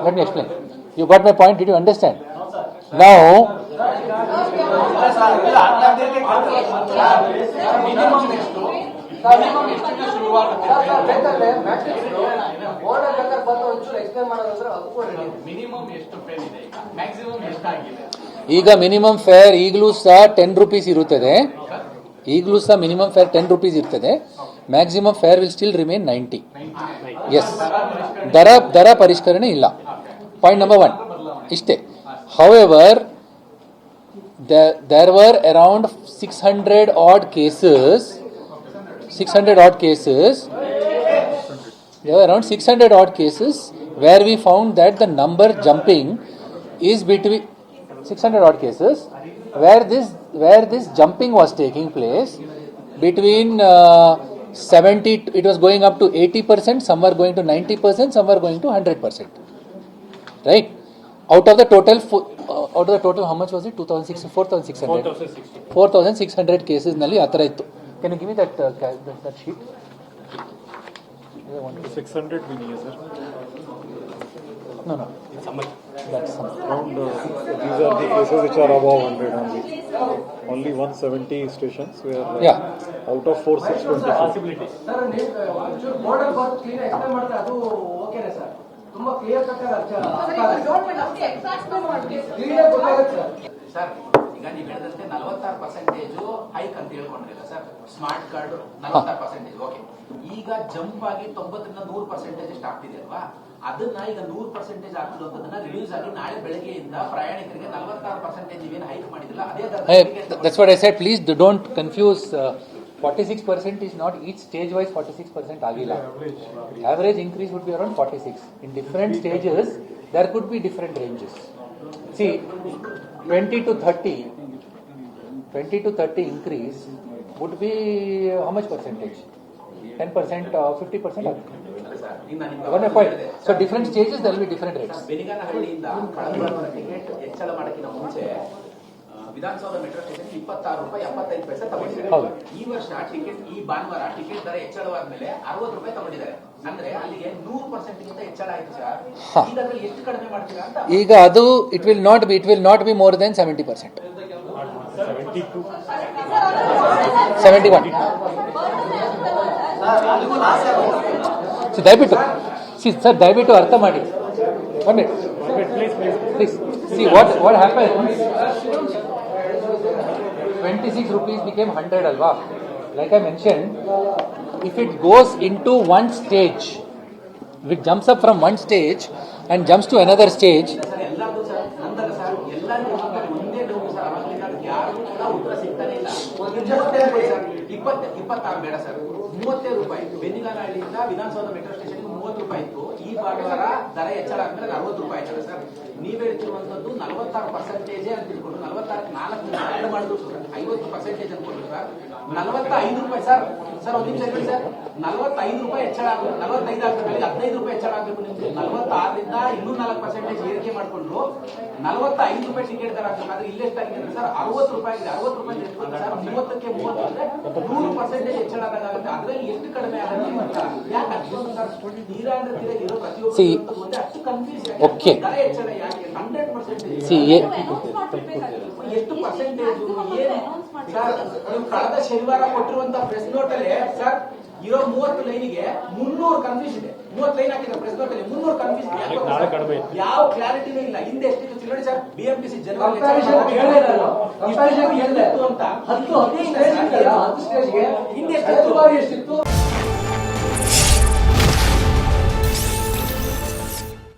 Let me explain. You got my point, did you understand? Now, ಈಗ minimum fare ಈಗಲೂ ಸಹ ten rupees ಇರುತ್ತದೆ ಈಗಲೂ ಸಹ ಮಿನಿಮಮ್ ಫೇರ್ ಟೆನ್ ರುಪೀಸ್ ಇರ್ತದೆ maximum fare will still remain ninety S ದರ ದರ ಪರಿಷ್ಕರಣೆ ಇಲ್ಲ ಪಾಯಿಂಟ್ ನಂಬರ್ ಒನ್ ಇಷ್ಟೇ however there were around 600 odd cases 600 odd cases there were around 600 odd cases where we found that the number jumping is between 600 odd cases where this where this jumping was taking place between uh, 70, it was going up to 80%, some were going to 90%, some were going to 100%. Right? Out of the total, uh, out of the total, how much was it? 2,600, 4,600. 4,600 cases nali. Can you give me that, uh, that, that sheet? 600 we need, sir. No, no. It's how much? That's how much. Around, uh, these are the cases which are above 100 only. Only one seventy stations where. uh, Yeah. Out of four, six twenty-four. Sir ನೀವು ಒಂಚೂರು border ಬರ್ದು clean explain ಮಾಡಿದ್ರೆ ಅದು ಓಕೆನೆ sir ತುಂಬಾ clear cut clear ಗೊತ್ತಾಗುತ್ತೆ sir sir ಈಗ ನೀವು ಹೇಳಿದಂತೆ ನಲವತ್ತಾರು ಪರ್ಸೆಂಟೇಜು ಹೈಕ್ ಅಂತ ಹೇಳ್ಕೊಂಡ್ರಲ್ಲ ಸರ್ ಸ್ಮಾರ್ಟ್ ಕಾರ್ಡ್ ನಲವತ್ತಾರು ಪರ್ಸೆಂಟೇಜ್ ಓಕೆ ಈಗ ಜಂಪ್ ಆಗಿ ತೊಂಬತ್ತರಿಂದ ನೂರು ಪರ್ಸೆಂಟೇಜ್ ಎಷ್ಟು ಆಗ್ತಿದೆ ಅಲ್ವಾ ಅದನ್ನ ಈಗ ನೂರು ಪರ್ಸೆಂಟೇಜ್ ಆಗ್ತಿರೋದನ್ನ ರಿಲೀಸ್ ಆಗಿ ನಾಳೆ ಬೆಳಗ್ಗೆಯಿಂದ ಪ್ರಯಾಣಿಕರಿಗೆ ನಲವತ್ತಾರು ಪರ್ಸೆಂಟೇಜ್ ನೀವೇನು ಹೈಕ್ ಮಾಡಿದಿಲ್ಲ ಅದೇ that's what I th- that's don't confuse said. Six do- don't confuse. Uh, 46% is not each stage wise 46% be Average increase would be around 46. In different stages, there could be different ranges. See, 20 to 30, 20 to 30 increase would be uh, how much percentage? 10%, uh, 50%? ಅಲ್ಲ sir ಈಗ ನಾನು One ನಿಮ್ಗೆ point. ಹೇಳಿದೆ. So different stages there will be different rates. ಬೆನಿಗಾನಹಳ್ಳಿಯಿಂದ ಕಳಂಬರ ticket ಹೆಚ್ಚಳ ಮಾಡೋಕ್ಕಿಂತ ಮುಂಚೆ ವಿಧಾನಸೌಧ ಮೆಟ್ರೋ ಸ್ಟೇಷನ್ ಇಪ್ಪತ್ತಾರು ರೂಪಾಯಿ ಎಪ್ಪತ್ತೈದು ಪೈಸೆ ತಗೊಂಡಿದ್ದಾರೆ. ಈ ವರ್ಷ ಟಿಕೆಟ್ ಈ ಭಾನುವಾರ ಟಿಕೆಟ್ ದರ ಹೆಚ್ಚಳವಾದ ಮೇಲೆ ಅರವತ್ತು ರೂಪಾಯಿ ತಗೊಂಡಿದ್ದಾರೆ. ಅಂದ್ರೆ ಅಲ್ಲಿಗೆ ನೂರು ಪರ್ಸೆಂಟ್ ಗಿಂತ ಹೆಚ್ಚಳ ಆಯ್ತು ಸರ್. ಈಗ ಅದ್ರಲ್ಲಿ ಎಷ್ಟು ಕಡಿಮೆ ಮಾಡ್ತೀರಾ ಅಂತ ಈಗ ಅದು it will not be it will not be more than seventy percent. Seventy one see ದಯವಿಟ್ಟು ಸಿ ಸರ್ ದಯವಿಟ್ಟು ಅರ್ಥ ಮಾಡಿ. One minute. Please see what what happen twenty six rupees became hundred ಅಲ್ವಾ like I mention if it goes into one stage it jumps up from one stage and jumps to another stage ಇಪ್ಪತ್ತಾರು ಬೇಡ sir ಮೂವತ್ತೈದು ರೂಪಾಯಿ ಬೆನ್ನಿಗಾನಹಳ್ಳಿಯಿಂದ Vidhana Soudha metro station ಮೂವತ್ತು ರೂಪಾಯಿ ಇತ್ತು. ಈ ಭಾನುವಾರ ದರ ಹೆಚ್ಚಳ ಆದ್ಮೇಲೆ ಅರವತ್ತು ರೂಪಾಯಿ ಆಯ್ತದೆ ಸರ್. ನೀವ್ ಹೇಳ್ತಿರುವಂತದ್ದು ನಲವತ್ತಾರು ಪರ್ಸೆಂಟೇಜ್ ಅಂತ ತಿಳ್ಕೊಂಡು ನಲವತ್ತಾರು ನಾಲ್ಕು ಎರಡು ಮಾಡಿದ್ರು ಸರ್. ಐವತ್ತು ಪರ್ಸೆಂಟೇಜ್ ಅನ್ಕೊಂಡು ಸರ್. ನಲವತ್ತ ಐದು ರೂಪಾಯಿ ಸರ್. ಸರ್, ಒಂದು ನಿಮಿಷ ಹೇಳಿ ಸರ್. ನಲವತ್ತೈದು ರೂಪಾಯಿ ಹೆಚ್ಚಳ ಆಗಬೇಕು ನಲವತ್ತೈದು ಆಗಬೇಕು ಹದಿನೈದು ರೂಪಾಯಿ ಹೆಚ್ಚಳ ಆಗಬೇಕು ನಿಮ್ಗೆ. ನಲವತ್ತಾರರಿಂದ ಇನ್ನೂ ನಾಲ್ಕು ಪರ್ಸೆಂಟೇಜ್ ಏರಿಕೆ ಮಾಡ್ಕೊಂಡ್ರು ನಲವತ್ತೈದು ರೂಪಾಯಿ ಟಿಕೆಟ್ ದರ ಆಗ್ಬೇಕು. ಆದ್ರೆ ಇಲ್ಲಿ ಎಷ್ಟಾಗಿದೆ ಅಂದ್ರೆ ಸರ್? ಅರವತ್ತು ರೂಪಾಯಿ ಆಗಿದೆ. ಅರವತ್ತು ರೂಪಾಯಿ ಎಷ್ಟು ಮೂವತ್ತಕ್ಕೆ ಮೂವತ್ತು ಅಂದ್ರೆ ನೂರು ಪರ್ಸೆಂಟೇಜ್ ಹೆಚ್ಚಳ ಆಗುತ್ತೆ. ಅದ್ರಲ್ಲಿ ಎಷ್ಟು ಕಡಿಮೆ ಆಗುತ್ತೆ ಅಂತ ಯಾಕೆ ಅಷ್ಟು ಸರ್ ತೀರಾ ಅಂದ್ರೆ ತೀರಾ ಇರೋ See, ಪ್ರತಿಯೊಬ್ಬರು ಒಂದೇ ಅಷ್ಟು ಕನ್ಫ್ಯೂಸ್ Okay. ದರ ಹೆಚ್ಚಳ ಯಾಕೆ? ಹಂಡ್ರೆಡ್ ಪರ್ಸೆಂಟೇಜ್ ಸಿ ಎಷ್ಟು ಪರ್ಸೆಂಟೇಜ್ ಏನು? ಸರ್ ನೀವು ಕಳೆದ ಶನಿವಾರ ಕೊಟ್ಟಿರುವಂತ ಪ್ರೆಸ್ ನೋಟ್ ಅಲ್ಲಿ ಸರ್ ಇರೋ ಮೂವತ್ತು ಲೈನಿಗೆ ಮುನ್ನೂರು ಕನ್ಫ್ಯೂಸ್ ಇದೆ. ಮೂವತ್ತು ಲೈನ್ ಹಾಕಿದ್ರೆ ಪ್ರೆಸ್ ನೋಟ್ ಅಲ್ಲಿ ಮುನ್ನೂರು ಕನ್ಫ್ಯೂಸ್. ಯಾವ ಕ್ಲಾರಿಟಿನೂ ಇಲ್ಲ. ಹಿಂದೆ ಎಷ್ಟಿತ್ತು ನೋಡಿ ಸರ್ ಬಿಎಂಟಿಸಿ ಜನವರಿ. ಅಂತ. ಹತ್ತು ಸ್ಟೇಜ್ಗೆ ಹಿಂದೆ ಎಷ್ಟು ಬಾರಿ ಎಷ್ಟಿತ್ತು?